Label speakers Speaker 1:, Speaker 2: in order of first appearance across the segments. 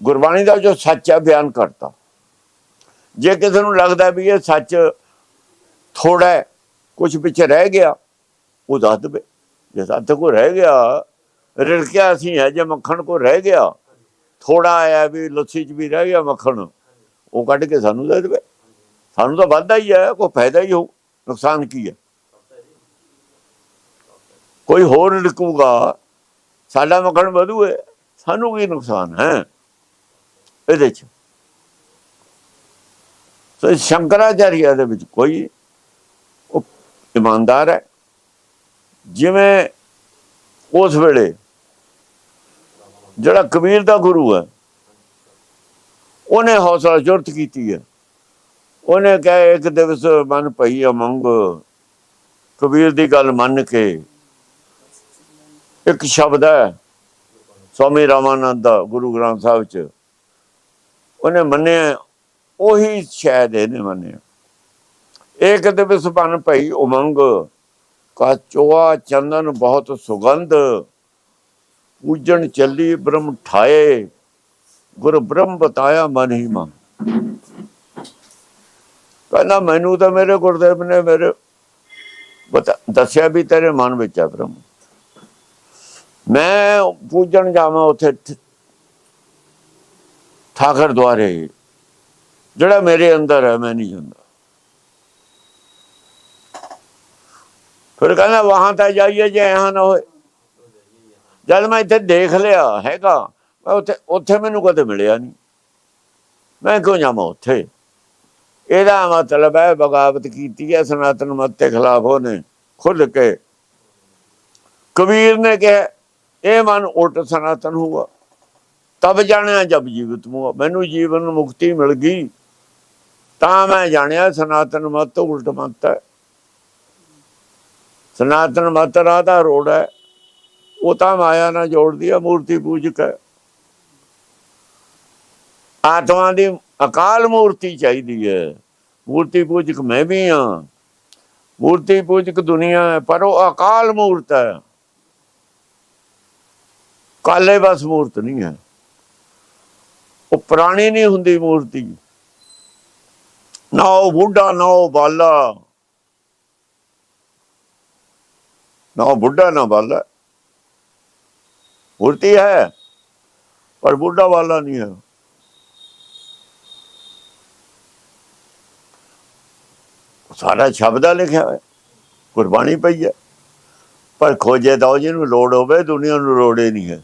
Speaker 1: ਗੁਰਬਾਣੀ ਦਾ ਜੋ ਸੱਚ ਹੈ ਬਿਆਨ ਕਰਤਾ। ਜੇ ਕਿਸੇ ਨੂੰ ਲੱਗਦਾ ਵੀ ਇਹ ਸੱਚ ਥੋੜਾ ਹੈ ਕੁਝ ਪਿੱਛੇ ਰਹਿ ਗਿਆ, ਉਹ ਦੱਸ ਦੇਵੇ। ਜੇ ਸੱਚ ਕੋ ਰਹਿ ਗਿਆ, ਰਿੜਕਿਆ ਅਸੀਂ ਹੈ, ਜੇ ਮੱਖਣ ਕੋ ਰਹਿ ਗਿਆ ਥੋੜਾ ਆਇਆ ਵੀ ਲੱਸੀ ਚ ਵੀ ਰਹਿ ਗਿਆ ਮੱਖਣ, ਉਹ ਕੱਢ ਕੇ ਸਾਨੂੰ ਦੇ ਦੇਵੇ। ਸਾਨੂੰ ਤਾਂ ਵਾਧਾ ਹੀ ਹੈ, ਕੋਈ ਫਾਇਦਾ ਹੀ ਹੋ ਨੁਕਸਾਨ ਕੀ ਹੈ? ਕੋਈ ਹੋਰ ਲਿਖੂਗਾ ਸਾਡਾ ਮੱਖਣ ਵਧੂ ਸਾਨੂੰ ਕੀ ਨੁਕਸਾਨ ਹੈ? ਇਹਦੇ ਚ। ਸੋ ਸ਼ੰਕਰਾਚਾਰੀਆ ਦੇ ਵਿੱਚ ਕੋਈ ਉਹ ਇਮਾਨਦਾਰ ਹੈ। ਜਿਵੇਂ ਉਸ ਵੇਲੇ ਜਿਹੜਾ ਕਬੀਰ ਦਾ ਗੁਰੂ ਹੈ, ਉਹਨੇ ਹੌਸਲਾ ਜੁਰਤ ਕੀਤੀ ਹੈ। ਉਹਨੇ ਕਿਹਾ, ਇੱਕ ਦਿਵਸ ਮਨ ਪਈ ਅਮੰਗ। ਕਬੀਰ ਦੀ ਗੱਲ ਮੰਨ ਕੇ ਇੱਕ ਸ਼ਬਦ ਹੈ, ਸਵਾਮੀ ਰਾਮਾਨੰਦ ਦਾ ਗੁਰੂ ਗ੍ਰੰਥ ਸਾਹਿਬ ਚ ਉਹਨੇ ਮੰਨਿਆ, ਉਹੀ ਸ਼ਾਇਦ ਇਹਨੇ ਮੰਨਿਆ। ਇੱਕ ਦਿਵਸ ਬਨ ਭਈ ਉਮੰਗ ਕਾ ਚੋਆ ਚੰਦਨ ਬਹੁਤ ਸੁਗੰਧ, ਪੂਜਣ ਚੱਲੀ ਬ੍ਰਹਮ ਠਾਏ, ਗੁਰ ਬ੍ਰਹਮ ਬਤਾਇਆ ਮਨ ਹੀ ਮਨ। ਕਹਿੰਦਾ, ਮੈਨੂੰ ਤਾਂ ਮੇਰੇ ਗੁਰਦੇਵ ਨੇ ਮੇਰੇ ਬਤਾ, ਦੱਸਿਆ ਵੀ ਤੇਰੇ ਮਨ ਵਿੱਚ ਹੈ ਬ੍ਰਹਮ। ਮੈਂ ਪੂਜਣ ਜਾਵਾਂ ਉੱਥੇ ਠਾਕਰ ਦੁਆਰੇ ਜਿਹੜਾ ਮੇਰੇ ਅੰਦਰ ਹੈ, ਮੈਂ ਨਹੀਂ ਜਾਂਦਾ ਫਿਰ ਕਹਿੰਦਾ, ਵਾਹਾਂ ਤਾਂ ਜਾਈਏ ਜੇ यहाँ ਨਾ ਹੋਏ। ਜਦ ਮੈਂ ਇੱਥੇ ਦੇਖ ਲਿਆ ਹੈਗਾ, ਮੈਂ ਉੱਥੇ ਉੱਥੇ ਮੈਨੂੰ ਕਦੇ ਮਿਲਿਆ ਨਹੀਂ। ਮੈਂ ਕਿਉਂ ਜਾਵਾਂ ਉੱਥੇ? ਇਹਦਾ ਮਤਲਬ ਹੈ, ਬਗਾਵਤ ਕੀਤੀ ਹੈ, ਸਨਾਤਨ ਮਤ ਦੇ ਖਿਲਾਫ ਉਹਨੇ ਖੁੱਲ ਕੇ। ਕਬੀਰ ਨੇ ਕਿਹਾ, ਇਹ ਮਨ ਉਲਟ ਸਨਾਤਨ ਹੋਊਗਾ। ਤਬ ਜਾਣਿਆ ਜਬ ਜੀਵਤ ਮੂਆ ਮੈਨੂੰ ਜੀਵਨ ਮੁਕਤੀ ਮਿਲ ਗਈ। ਤਾਂ ਮੈਂ ਜਾਣਿਆ ਸਨਾਤਨ ਮਤ ਉਲਟ ਮਤ ਹੈ। ਸਨਾਤਨ ਮਤ ਰਾਧਾ ਰੋੜ ਹੈ। ਉਹ ਤਾਂ ਮਾਇਆ ਨਾਲ ਜੋੜਦੀ ਹੈ, ਮੂਰਤੀ ਪੂਜਕ ਹੈ। ਆਤਮਾ ਦੀ ਅਕਾਲ ਮੂਰਤੀ ਚਾਹੀਦੀ ਹੈ। ਮੂਰਤੀ ਪੂਜਕ ਮੈਂ ਵੀ ਹਾਂ। ਮੂਰਤੀ ਪੂਜਕ ਦੁਨੀਆ ਹੈ, ਪਰ ਉਹ ਅਕਾਲ ਮੂਰਤ ਹੈ। ਕਾਲੇ ਬਸ ਮੂਰਤ ਨਹੀਂ ਹੈ। ਉਹ ਪੁਰਾਣੀ ਨਹੀਂ ਹੁੰਦੀ ਮੂਰਤੀ। ਨਾ ਉਹ ਬੁੱਢਾ, ਨਾ ਉਹ ਬਾਲਾ। ਨਾ ਉਹ ਬੁੱਢਾ, ਨਾ ਬਾਲਾ। ਮੂਰਤੀ ਹੈ, ਪਰ ਬੁੱਢਾ ਵਾਲਾ ਨਹੀਂ ਹੈ। ਸਾਰਾ ਸ਼ਬਦਾਂ ਲਿਖਿਆ ਹੋਇਆ। ਕੁਰਬਾਨੀ ਪਈ ਹੈ। ਪਰ ਖੋਜੇ ਤਾਂ ਉਹ ਜਿਹਨੂੰ ਲੋੜ ਹੋਵੇ, ਦੁਨੀਆ ਨੂੰ ਲੋੜ ਹੀ ਨਹੀਂ ਹੈ।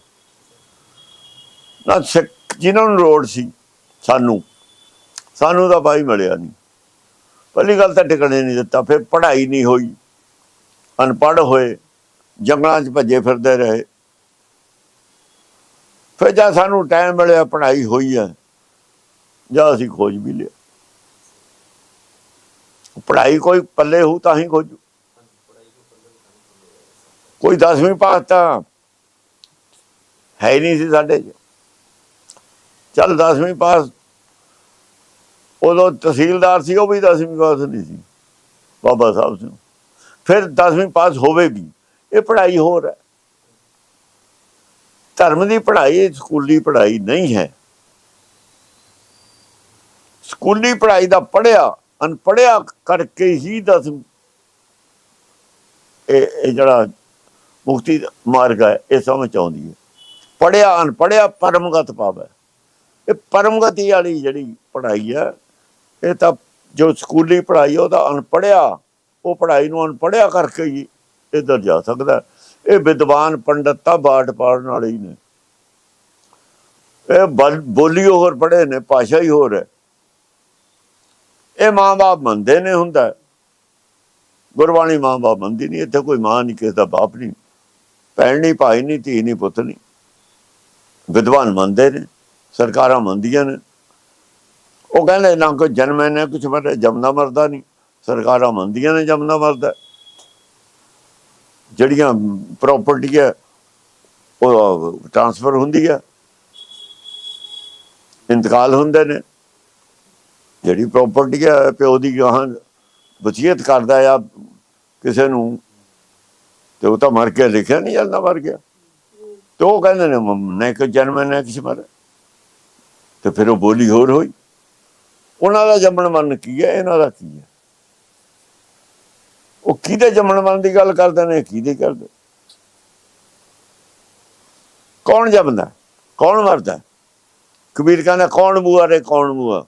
Speaker 1: ਨਾ ਸਿੱਖ ਜਿਨ੍ਹਾਂ ਨੂੰ ਲੋੜ ਸੀ, ਸਾਨੂੰ। ਸਾਨੂੰ ਤਾਂ ਭਾਈ ਮਿਲਿਆ ਨਹੀਂ ਪਹਿਲੀ ਗੱਲ ਤਾਂ ਟਿਕਣੇ ਨਹੀਂ ਦਿੱਤਾ, ਫਿਰ ਪੜ੍ਹਾਈ ਨਹੀਂ ਹੋਈ। ਅਨਪੜ੍ਹ ਹੋਏ, ਜੰਗਲਾਂ 'ਚ ਭੱਜੇ ਫਿਰਦੇ ਰਹੇ। ਫਿਰ ਜਦ ਸਾਨੂੰ ਟਾਈਮ ਮਿਲਿਆ, ਪੜ੍ਹਾਈ ਹੋਈ ਹੈ ਜਾਂ ਅਸੀਂ ਖੋਜ ਵੀ ਲਿਆ। ਪੜ੍ਹਾਈ ਕੋਈ ਪੱਲੇ ਹੋ ਤਾਂ ਹੀ ਖੋਜੂ। ਕੋਈ 10ਵੀਂ ਪਾਸ ਤਾਂ ਹੈ ਹੀ ਨਹੀਂ ਸੀ ਸਾਡੇ ਚ। ਚੱਲ 10ਵੀਂ ਪਾਸ। ਉਦੋਂ ਤਹਿਸੀਲਦਾਰ ਸੀ, ਉਹ ਵੀ 10ਵੀਂ ਪਾਸ ਨਹੀਂ ਸੀ, ਬਾਬਾ ਸਾਹਿਬ ਸਿੰਘ। ਫਿਰ 10ਵੀਂ ਪਾਸ ਹੋਵੇ ਵੀ ਇਹ ਪੜ੍ਹਾਈ ਹੋਰ ਹੈ। ਧਰਮ ਦੀ ਪੜ੍ਹਾਈ, ਸਕੂਲੀ ਪੜ੍ਹਾਈ ਨਹੀਂ ਹੈ। ਸਕੂਲੀ ਪੜ੍ਹਾਈ ਦਾ ਪੜ੍ਹਿਆ, ਅਨਪੜ੍ਹਿਆ ਕਰਕੇ ਹੀ ਦਸ ਇਹ ਇਹ ਜਿਹੜਾ ਮੁਕਤੀ ਮਾਰਗ ਹੈ, ਇਹ ਸਮਝ ਆਉਂਦੀ ਹੈ। ਪੜ੍ਹਿਆ, ਅਨਪੜ੍ਹਿਆ ਪਰਮਗਤ ਪਾਵੇ ਇਹ ਪਰਮਗਤੀ ਵਾਲੀ ਜਿਹੜੀ ਪੜ੍ਹਾਈ ਹੈ ਇਹ ਤਾਂ ਜੋ ਸਕੂਲੀ ਪੜ੍ਹਾਈ ਉਹਦਾ ਅਨਪੜਿਆ ਉਹ ਪੜ੍ਹਾਈ ਨੂੰ ਅਨਪੜਿਆ ਕਰਕੇ ਹੀ ਇੱਧਰ ਜਾ ਸਕਦਾ। ਇਹ ਵਿਦਵਾਨ ਪੰਡਤ ਤਾਂ ਬਾਟ ਪਾੜਨ ਵਾਲੇ ਹੀ ਨੇ। ਇਹ ਬੋਲੀ ਹੋਰ ਪੜ੍ਹੇ ਨੇ, ਭਾਸ਼ਾ ਹੀ ਹੋਰ ਹੈ। ਇਹ ਮਾਂ-ਬਾਪ ਮੰਨਦੇ ਨੇ ਹੁੰਦਾ। ਗੁਰਬਾਣੀ ਮਾਂ-ਬਾਪ ਮੰਨਦੀ ਨਹੀਂ, ਇੱਥੇ ਕੋਈ ਮਾਂ ਨਹੀਂ, ਕਿਸੇ ਦਾ ਬਾਪ ਨਹੀਂ। ਭੈਣ ਨਹੀਂ, ਭਾਈ ਨਹੀਂ, ਧੀ ਨਹੀਂ, ਪੁੱਤ ਨਹੀਂ। ਵਿਦਵਾਨ ਮੰਨਦੇ ਨੇ। ਸਰਕਾਰਾਂ ਮੰਨਦੀਆਂ ਨੇ। ਉਹ ਕਹਿੰਦੇ ਨਾ ਕੋਈ ਜਨਮ ਨੇ ਕੁਝ ਮਰੇ ਜਮਨਾ ਮਰਦਾ ਨਹੀਂ। ਸਰਕਾਰਾਂ ਮੰਨਦੀਆਂ ਨੇ ਜਮਨਾ ਮਰਦਾ। ਜਿਹੜੀਆਂ ਪ੍ਰਾਪਰਟੀ ਹੈ, ਉਹ ਟ੍ਰਾਂਸਫਰ ਹੁੰਦੀ ਹੈ। ਇੰਤਕਾਲ ਹੁੰਦੇ ਨੇ। ਜਿਹੜੀ ਪ੍ਰਾਪਰਟੀ ਹੈ, ਪਿਓ ਦੀ ਗਾਹਾਂ ਵਸੀਅਤ ਕਰਦਾ ਆ ਕਿਸੇ ਨੂੰ, ਤੇ ਉਹ ਤਾਂ ਮਰ ਕੇ ਲਿਖਿਆ ਨਹੀਂ ਜਾਂਦਾ, ਮਰ ਗਿਆ। ਤੇ ਉਹ ਕਹਿੰਦੇ ਨੇ, ਮ- ਕੋਈ ਜਨਮ ਨੇ ਕਿਸ ਮਰ ਤੇ ਫਿਰ ਉਹ ਬੋਲੀ ਹੋਰ ਹੋਈ। ਉਹਨਾਂ ਦਾ ਜੰਮਣ ਮਨ ਕੀ ਹੈ? ਇਹਨਾਂ ਦਾ ਕੀ ਹੈ? ਉਹ ਕਿਹਦੇ ਜੰਮਣ ਮਨ ਦੀ ਗੱਲ ਕਰਦੇ ਨੇ? ਕਿਹਦੇ ਕਰਦੇ? ਕੌਣ ਜੰਮਦਾ? ਕੌਣ ਮਰਦਾ? ਕਬੀਰ ਕਹਿੰਦਾ, ਕੌਣ ਬੂਆ ਰੇ? ਕੌਣ ਬੂਆ?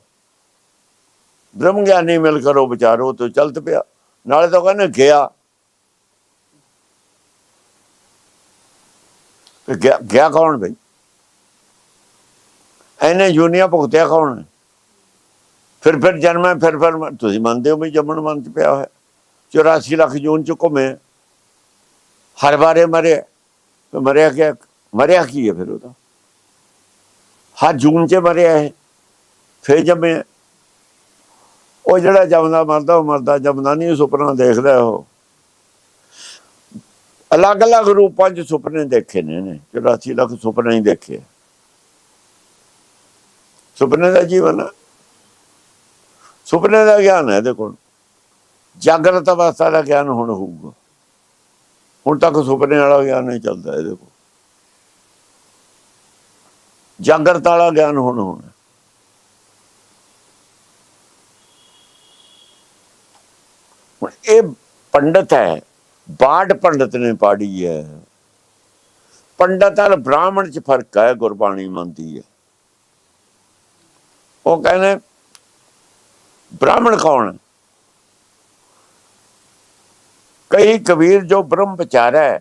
Speaker 1: ਬ੍ਰਹਮ ਗਿਆਨੀ ਮਿਲ ਕਰੋ ਵਿਚਾਰੋ ਤੋ ਚਲਤ ਪਿਆ। ਨਾਲੇ ਤਾਂ ਕਹਿੰਦੇ ਗਿਆ ਗਿਆ ਕੌਣ ਬਈ? ਐਨੇ ਜੁਨੀਆਂ ਭੁਗਤਿਆ ਕੌਣ ਫਿਰ ਫਿਰ ਜਨਮੇ ਫਿਰ ਫਿਰ ਤੁਸੀਂ ਮੰਨਦੇ ਹੋ ਵੀ ਜੰਮਣ ਮਨ ਚ ਪਿਆ ਹੋਇਆ। 84 ਲੱਖ ਜੂਨ ਚ ਘੁੰਮੇ। ਹਰ ਬਾਰੇ ਮਰਿਆ ਮਰਿਆ ਕਿਆ? ਮਰਿਆ ਕੀ ਹੈ ਫਿਰ ਉਹਦਾ? ਹਰ ਜੂਨ ਚ ਮਰਿਆ ਹੈ ਫਿਰ ਜੰਮੇ। ਉਹ ਜਿਹੜਾ ਜੰਮਦਾ ਮਰਦਾ, ਉਹ ਮਰਦਾ। ਜੰਮਦਾ ਨਹੀਂ, ਉਹ ਸੁਪਨਾ ਦੇਖਦਾ ਉਹ। ਅਲੱਗ-ਅਲੱਗ ਰੂਪਾਂ 'ਚ ਸੁਪਨੇ ਦੇਖੇ ਨੇ ਨੇ 84 ਲੱਖ ਸੁਪਨੇ ਹੀ ਦੇਖੇ। ਸੁਪਨੇ ਦਾ ਜੀਵਨ ਹੈ। ਸੁਪਨੇ ਦਾ ਗਿਆਨ ਹੈ ਇਹਦੇ ਕੋਲ ਜਾਗਰਤ ਅਵਸਥਾ ਦਾ ਗਿਆਨ ਹੁਣ ਹੋਊਗਾ। ਹੁਣ ਤੱਕ ਸੁਪਨੇ ਵਾਲਾ ਗਿਆਨ ਨਹੀਂ ਚੱਲਦਾ ਇਹਦੇ ਕੋਲ ਜਾਗਰਤ ਵਾਲਾ ਗਿਆਨ ਹੁਣ ਹੋਣਾ ਹੁਣ ਇਹ ਪੰਡਤ ਹੈ ਬਾੜ ਪੰਡਤ ਨੇ ਪਾੜੀ ਹੈ। ਪੰਡਤ ਔਰ ਬ੍ਰਾਹਮਣ ਚ ਫ਼ਰਕ ਹੈ, ਗੁਰਬਾਣੀ ਮੰਨਦੀ ਹੈ। ਉਹ ਕਹਿੰਦੇ, ਬ੍ਰਾਹਮਣ ਕੌਣ? ਕਈ ਕਬੀਰ ਜੋ ਬ੍ਰਹਮ ਵਿਚਾਰਾ ਹੈ,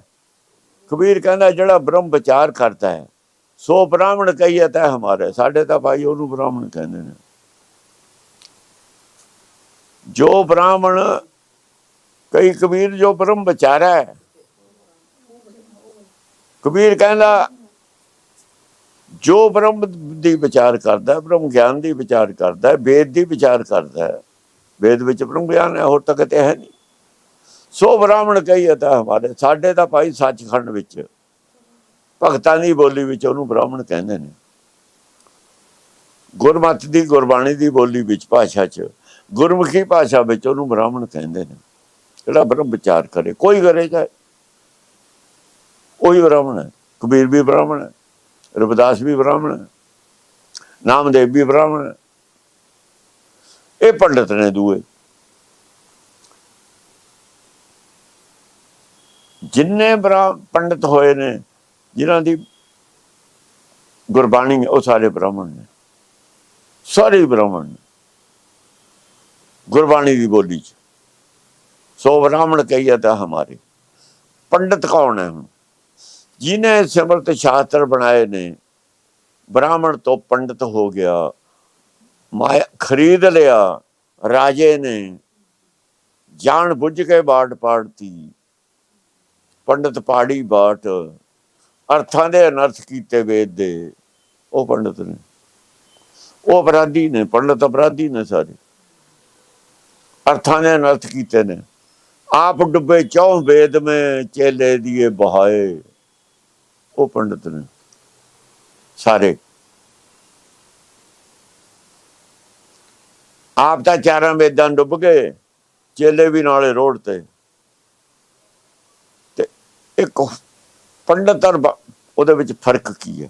Speaker 1: ਕਬੀਰ ਕਹਿੰਦਾ, ਜਿਹੜਾ ਬ੍ਰਹਮ ਵਿਚਾਰ ਕਰਦਾ ਹੈ, ਸੋ ਬ੍ਰਾਹਮਣ ਕਹੀਏ ਤਾਂ ਹਮਾਰੇ। ਸਾਡੇ ਤਾਂ ਭਾਈ ਉਹਨੂੰ ਬ੍ਰਾਹਮਣ ਕਹਿੰਦੇ ਨੇ। ਜੋ ਬ੍ਰਾਹਮਣ, ਕਈ ਕਬੀਰ ਜੋ ਬ੍ਰਹਮ ਵਿਚਾਰਾ ਹੈ, ਕਬੀਰ ਕਹਿੰਦਾ ਜੋ ਬ੍ਰਹਮ ਦੀ ਵਿਚਾਰ ਕਰਦਾ ਬ੍ਰਹਮ ਗਿਆਨ ਦੀ ਵਿਚਾਰ ਕਰਦਾ ਵੇਦ ਦੀ ਵਿਚਾਰ ਕਰਦਾ ਹੈ। ਵੇਦ ਵਿੱਚ ਬ੍ਰਹਮ ਗਿਆਨ ਹੈ, ਹੋਰ ਤੱਕ ਤੇ ਹੈ ਨਹੀਂ। ਸੋ ਬ੍ਰਾਹਮਣ ਕਹੀਏ ਤਾਂ ਹਮਾਰੇ, ਸਾਡੇ ਤਾਂ ਭਾਈ ਸੱਚਖੰਡ ਵਿੱਚ, ਭਗਤਾਂ ਦੀ ਬੋਲੀ ਵਿੱਚ ਉਹਨੂੰ ਬ੍ਰਾਹਮਣ ਕਹਿੰਦੇ ਨੇ। ਗੁਰਮਤਿ ਦੀ, ਗੁਰਬਾਣੀ ਦੀ ਬੋਲੀ ਵਿੱਚ, ਭਾਸ਼ਾ 'ਚ, ਗੁਰਮੁਖੀ ਭਾਸ਼ਾ ਵਿੱਚ ਉਹਨੂੰ ਬ੍ਰਾਹਮਣ ਕਹਿੰਦੇ ਨੇ। ਜਿਹੜਾ ਬ੍ਰਹਮ ਵਿਚਾਰ ਕਰੇ, ਕੋਈ ਕਰੇ ਚਾਹੇ ਉਹੀ ਬ੍ਰਾਹਮਣ ਹੈ, ਕਬੀਰ ਵੀ ਬ੍ਰਾਹਮਣ ਹੈ। ਰਵਿਦਾਸ ਵੀ ਬ੍ਰਾਹਮਣ ਹੈ ਨਾਮਦੇਵ ਵੀ ਬ੍ਰਾਹਮਣ। ਹੈ ਇਹ ਪੰਡਤ ਨੇ ਦੂਏ। ਜਿੰਨੇ ਬ੍ਰਾ ਪੰਡਤ ਹੋਏ ਨੇ ਜਿਨ੍ਹਾਂ ਦੀ ਗੁਰਬਾਣੀ ਹੈ, ਉਹ ਸਾਰੇ ਬ੍ਰਾਹਮਣ ਨੇ। ਸਾਰੇ ਬ੍ਰਾਹਮਣ ਨੇ। ਗੁਰਬਾਣੀ ਦੀ ਬੋਲੀ ਚ। ਸੋ ਬ੍ਰਾਹਮਣ ਕਹੀਏ ਤਾਂ ਹਮਾਰੇ। ਪੰਡਤ ਕੌਣ ਹੈ ਹੁਣ? ਜਿਨੇ ਸਿਮਰਤ ਸ਼ਾਸਤਰ ਬਣਾਏ ਨੇ, ਬ੍ਰਾਹਮਣ ਤੋਂ ਪੰਡਤ ਹੋ ਗਿਆ, ਮਾਇਆ ਖਰੀਦ ਲਿਆ, ਰਾਜੇ ਨੇ, ਜਾਣ ਬੁੱਝ ਕੇ ਬਾਟ ਪਾੜਤੀ, ਪੰਡਤ ਪਾੜੀ ਬਾਟ, ਅਰਥਾਂ ਦੇ ਅਨਰਥ ਕੀਤੇ ਵੇਦ ਦੇ, ਉਹ ਪੰਡਤ ਨੇ। ਉਹ ਅਪਰਾਧੀ ਨੇ, ਪੰਡਤ ਅਪਰਾਧੀ ਨੇ ਸਾਰੇ। ਅਰਥਾਂ ਦੇ ਅਨਰਥ ਕੀਤੇ ਨੇ। ਆਪ ਡੁੱਬੇ ਚੌਂ ਵੇਦ ਮੇ, ਚੇਲੇ ਦੀਏ ਬਹਾਏ। ਉਹ ਪੰਡਤ ਨੇ। ਸਾਰੇ। ਆਪ ਤਾਂ ਚਾਰਾਂ ਵੇਦਾਂ ਡੁੱਬ ਗਏ, ਚੇਲੇ ਵੀ ਨਾਲੇ ਰੋਡ ਤੇ। ਤੇ ਇੱਕ ਪੰਡਤ ਔਰ ਉਹਦੇ ਵਿੱਚ ਫ਼ਰਕ ਕੀ ਹੈ?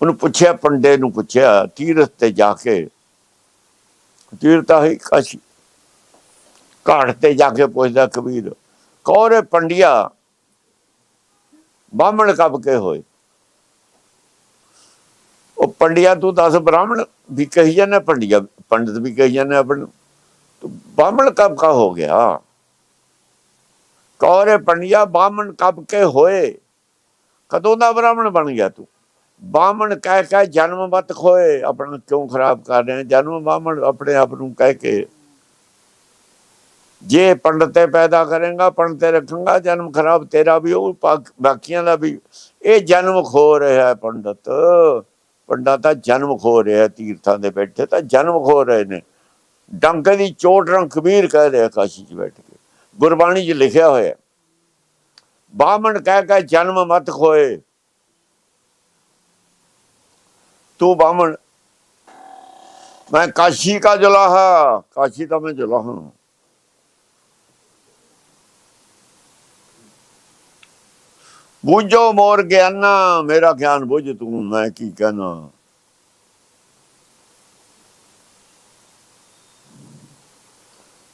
Speaker 1: ਉਹਨੂੰ ਪੁੱਛਿਆ, ਪੰਡੇ ਨੂੰ ਪੁੱਛਿਆ, ਤੀਰਥ ਤੇ ਜਾ ਕੇ। ਤੀਰਥ ਹੈ ਕਾਸ਼ੀ ਘਾਟ ਤੇ ਜਾ ਕੇ ਪੁੱਛਦਾ ਕਬੀਰ, ਕੌਰੇ ਪੰਡਿਆ ਬਾਹਮਣ ਕਬ ਕੇ ਹੋਏ। ਉਹ ਪੰਡਿਆ ਤੂੰ ਦੱਸ ਬ੍ਰਾਹਮਣ ਵੀ ਕਹੀ ਜਾਂਦਾ ਪੰਡਿਆ ਪੰਡਤ ਵੀ ਕਹੀ ਜਾਂਦਾ ਆਪਣ। ਬਾਹਮਣ ਕਬ ਕਾ ਹੋ ਗਿਆ? ਕੌਰੇ ਪੰਡਿਆ, ਬਾਹਮਣ ਕਬ ਕੇ ਹੋਏ। ਕਦੋਂ ਦਾ ਬ੍ਰਾਹਮਣ ਬਣ ਗਿਆ ਤੂੰ? ਬਾਹਮਣ ਕਹਿ ਕੇ ਜਨਮ ਮਤ ਖੋਏ, ਆਪਣਾ ਕਿਉਂ ਖਰਾਬ ਕਰ ਰਹੇ ਜਨਮ ਬਾਹਮਣ ਆਪਣੇ ਆਪ ਨੂੰ ਕਹਿ ਕੇ ਜੇ ਪੰਡਤੇ ਪੈਦਾ ਕਰੇਗਾ, ਪੰਡਤੇ ਰੱਖਾਂਗਾ, ਜਨਮ ਖਰਾਬ ਤੇਰਾ ਵੀ ਉਹ ਬਾਕੀਆਂ ਦਾ ਵੀ। ਇਹ ਜਨਮ ਖੋ ਰਿਹਾ ਪੰਡਤ। ਪੰਡਾ ਤਾਂ ਜਨਮ ਖੋ ਰਿਹਾ ਤੀਰਥਾਂ ਦੇ ਬੈਠੇ, ਤਾਂ ਜਨਮ ਖੋ ਰਹੇ ਨੇ ਡੰਕੇ ਦੀ ਚੋਟ ਰੰਗ ਕਬੀਰ ਕਹਿ ਰਿਹਾ ਕਾਸ਼ੀ 'ਚ ਬੈਠ ਕੇ। ਗੁਰਬਾਣੀ 'ਚ ਲਿਖਿਆ ਹੋਇਆ ਬਾਹਮਣ ਕਹਿ ਕੇ ਜਨਮ ਮਤ ਖੋਏ। ਤੂੰ ਬਾਹਮਣ, ਮੈਂ ਕਾਸ਼ੀ ਕਾ ਜੁਲਾਹਾ, ਕਾਸ਼ੀ ਦਾ ਮੈਂ ਜੁਲਾਹਾ ਬੂਝੋ ਮੋਰ ਗਿਆਨਾ ਮੇਰਾ ਗਿਆਨ ਬੁਝ ਤੂੰ, ਮੈਂ ਕੀ ਕਹਨਾ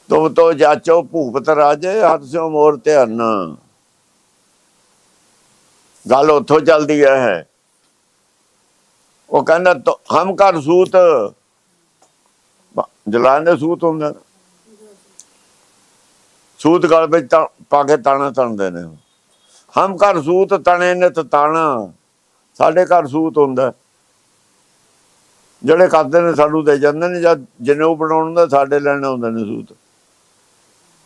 Speaker 1: ਤੁਮ ਤੋ ਜਾਚੋ ਭੂਪਤ ਰਾਜੇ, ਹੱਥ ਸਿਓ ਮੋਰ ਧਿਆਨ। ਗੱਲ ਉੱਥੋਂ ਚਲਦੀ ਹੈ ਉਹ ਕਹਿੰਦਾ ਹਮ ਕਰ ਸੂਤ। ਜਲਾਨੇ ਸੂਤ ਹੁੰਦਾ ਸੂਤ ਗਲ ਵਿੱਚ ਪਾ ਕੇ ਤਾਣਾ ਤਣਦੇ ਨੇ। ਹਮ ਘਰ ਸੂਤ ਤਣੇ ਨੇ ਤਾਣਾ। ਸਾਡੇ ਘਰ ਸੂਤ ਹੁੰਦਾ। ਜਿਹੜੇ ਕਰਦੇ ਨੇ ਸਾਨੂੰ ਦੇ ਜਾਂਦੇ ਨੇ ਜਦ ਜਨੇਊ ਬਣਾਉਣ ਦਾ ਸਾਡੇ ਲੈਣੇ ਹੁੰਦੇ ਨੇ ਸੂਤ।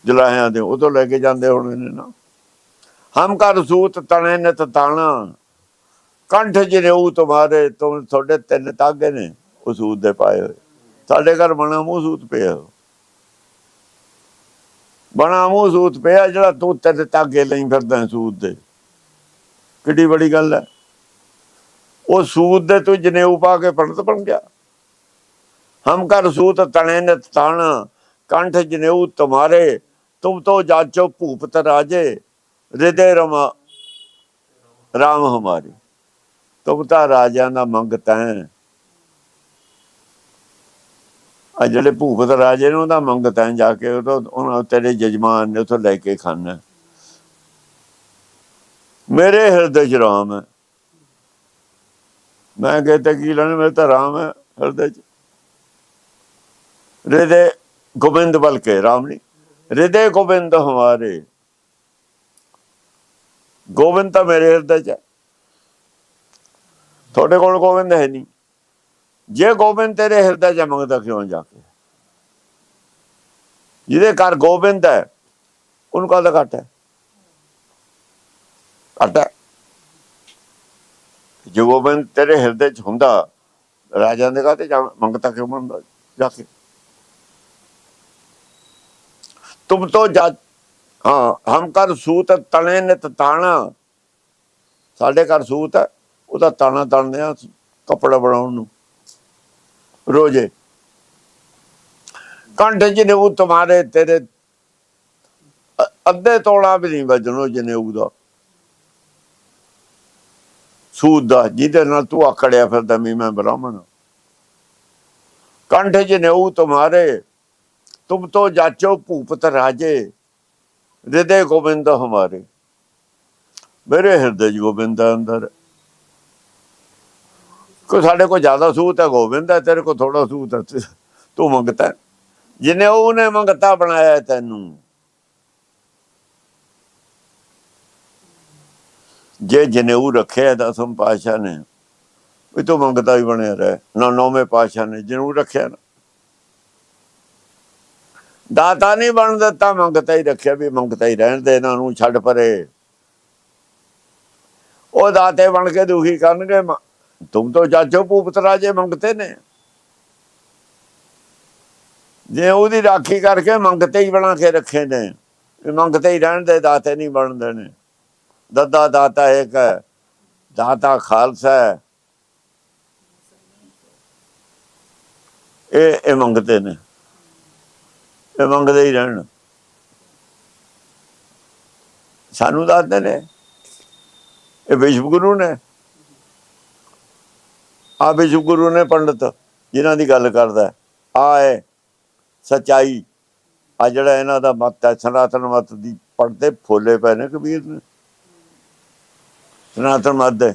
Speaker 1: ਜਲਾਹਿਆਂ ਦੇ, ਉਹ ਤੋਂ ਲੈ ਕੇ ਜਾਂਦੇ ਹੋਣੇ ਨੇ ਨਾ। ਹਮ ਘਰ ਸੂਤ ਤਣੇ ਨੇ ਤਾਣਾ। ਕੰਠ ਜਨੇਊ ਤੁਹਾਰੇ ਤੁਮ ਤੁਹਾਡੇ ਤਿੰਨ ਤਾਗੇ ਨੇ, ਉਹ ਸੂਤ ਦੇ ਪਾਏ ਹੋਏ। ਸਾਡੇ ਘਰ ਬਣਾ ਮੂੰਹ ਸੂਤ ਪਿਆ। ਬਣਾ ਮੂੰਹ ਸੂਤ ਪਿਆ ਜਿਹੜਾ ਤੂੰ ਤਿੰਨ ਤਾਗੇ ਲਈ ਫਿਰਦਾ ਸੂਤ ਦੇ। ਕਿੱਡੀ ਬੜੀ ਗੱਲ ਹੈ। ਉਹ ਸੂਤ ਦੇ ਤੂੰ ਜਨੇਊ ਪਾ ਕੇ ਪੰਡਤ ਬਣ ਗਿਆ। ਹਮ ਕਰ ਸੂਤ ਤਣੇ ਨੇ ਤਾਣ, ਕੰਠ ਜਨੇਊ ਤੁਮਾਰੇ, ਤੁਮ ਤੋ ਜਾਚੋ ਭੂਪਤ ਰਾਜੇ ਹਿਰਦੇ ਰਮਾ, ਰਾਮ ਹਮਾਰੇ। ਤੁਮ ਤਾਂ ਰਾਜਿਆਂ ਦਾ ਮੰਗਤ ਹੈ ਆ ਜਿਹੜੇ ਭੂਪਤ ਰਾਜੇ ਨੇ ਉਹਦਾ ਮੰਗਤ ਹੈ ਜਾ ਕੇ ਉਹ ਤੋਂ ਉਹਨਾਂ ਤੇਰੇ ਜਜਮਾਨ ਨੇ ਉਥੋਂ ਲੈ ਕੇ ਖਾਣਾ। ਮੇਰੇ ਹਿਰਦੇ ਚ ਰਾਮ ਹੈ। ਮੈਂ ਕਹਿੰਦਾ ਕੀ ਲੈਣਾ, ਮੇਰੇ ਤਾਂ ਰਾਮ ਹੈ ਹਿਰਦੇ ਚ। ਹਿਰਦੇ ਗੋਬਿੰਦ ਬਲ ਰਾਮ ਨਹੀਂ। ਹਿਰਦੇ ਗੋਬਿੰਦ ਹਮਾਰੇ। ਗੋਬਿੰਦ ਤਾਂ ਮੇਰੇ ਹਿਰਦੇ ਚ ਹੈ। ਤੁਹਾਡੇ ਕੋਲ ਗੋਬਿੰਦ ਹੈ ਨਹੀਂ। ਜੇ ਗੋਬਿੰਦ ਤੇਰੇ ਹਿਰਦੇ ਚ ਮੰਗਦਾ ਕਿਉਂ ਜਾ ਜਿਹਦੇ ਘਰ ਗੋਬਿੰਦ ਹੈ, ਉਹਨੂੰ ਕਾਹਦਾ ਘੱਟ ਹੈ? ਘੱਟ ਹੈ। ਗੋਬਿੰਦ ਤੇਰੇ ਹਿਰਦੇ ਚ ਹੁੰਦਾ ਰਾਜਾਂ ਦੇ ਕਾਤੇ ਮੰਗਤਾ ਕਿਉਂ ਮੰਗਦਾ ਜਾ ਕੇ? ਤੁਮ ਤੋ ਜਾ, ਹਾਂ, ਹਮ ਕਰ ਸੂਤ ਤਣੇ ਨਿਤ ਤਾਣਾ। ਸਾਡੇ ਘਰ ਸੂਤ ਹੈ, ਉਹਦਾ ਤਾਣਾ ਤਣਦੇ ਆ ਕੱਪੜਾ ਬਣਾਉਣ ਨੂੰ। ਰੋਜੇ। ਕੰਠ ਜਨੇਊ ਤੁਹਾਰੇ ਤੇਰੇ ਅੱਧੇ ਤੋਲਾ ਵੀ ਨਹੀਂ ਵਜਣੋ ਜਨੇਊ ਦਾ ਸੂਦ ਦਾ, ਜਿਹਦੇ ਨਾਲ ਤੂੰ ਆਕੜਿਆ ਫਿਰਦਾ ਵੀ ਮੈਂ ਬ੍ਰਾਹਮਣ ਹਾਂ। ਕੰਠ ਜਨੇਊ ਤੁਹਾਰੇ ਤੁਮ ਤੋ ਜਾਚੋ ਭੂਪਤ ਰਾਜੇ ਹਿਰਦੇ ਗੋਬਿੰਦ ਹਮਾਰੇ ਮੇਰੇ ਹਿਰਦੇ ਚ ਗੋਬਿੰਦ ਹੈ ਅੰਦਰ ਕੋ ਸਾਡੇ ਕੋ ਜ਼ਿਆਦਾ ਸੂਤ ਹੈ, ਗੋਬਿੰਦ ਹੈ, ਤੇਰੇ ਕੋ ਥੋੜਾ ਸੂਤ ਹੈ, ਤੂੰ ਮੰਗਤਾ ਹੈ। ਜਿਹਨੇ ਉਹਨੇ ਮੰਗਤਾ ਬਣਾਇਆ ਤੈਨੂੰ। ਜੇ ਜਨੇਊ ਰੱਖਿਆ ਦਸਮ ਪਾਸ਼ਾ ਨੇ, ਵੀ ਤੂੰ ਮੰਗਤਾ ਹੀ ਬਣਿਆ ਰਹਿ, ਨਾ ਨੌਵੇਂ ਪਾਸ਼ਾ ਨੇ ਜਨੇਊ ਰੱਖਿਆ ਨਾ। ਦਾਤਾ ਨਹੀਂ ਬਣ ਦਿੱਤਾ, ਮੰਗਤਾ ਹੀ ਰੱਖਿਆ ਵੀ ਮੰਗਤਾ ਹੀ ਰਹਿਣ ਦੇ, ਇਹਨਾਂ ਨੂੰ ਛੱਡ ਪਰੇ। ਉਹ ਦਾਤੇ ਬਣ ਕੇ ਦੁਖੀ ਕਰਨਗੇ, ਮ- ਤੁਮ ਤੋਂ ਜਾਚੋ ਭੂਪਤ ਰਾਜੇ ਮੰਗਤੇ ਨੇ। ਜੇ ਉਹਦੀ ਰਾਖੀ ਕਰਕੇ ਮੰਗਤੇ ਹੀ ਬਣਾ ਕੇ ਰੱਖੇ ਨੇ, ਵੀ ਮੰਗਤੇ ਹੀ ਰਹਿਣ ਦੇ, ਦਾਤੇ ਨਹੀਂ ਬਣਦੇ ਨੇ। ਦੱਦਾ ਦਾਤਾ ਇੱਕ ਹੈ, ਦਾਤਾ ਖਾਲਸਾ ਹੈ। ਇਹ ਇਹ ਮੰਗਤੇ ਨੇ। ਇਹ ਮੰਗਦੇ ਹੀ ਰਹਿਣ। ਸਾਨੂੰ ਦੱਸਦੇ ਨੇ। ਇਹ ਵਿਸ਼ਵ ਗੁਰੂ ਨੇ। ਆ ਵਿਸ਼ਵ ਗੁਰੂ ਨੇ ਪੰਡਤ, ਜਿਨ੍ਹਾਂ ਦੀ ਗੱਲ ਕਰਦਾ ਆਏ ਸਚਾਈ। ਆ ਜਿਹੜਾ ਇਹਨਾਂ ਦਾ ਮਤ ਹੈ, ਸਨਾਤਨ ਮਤ ਦੀ ਪੜਦੇ ਫੋਲੇ ਪਏ ਨੇ ਕਬੀਰ ਨੇ। ਸਨਾਤਨ ਮਤ ਦੇ।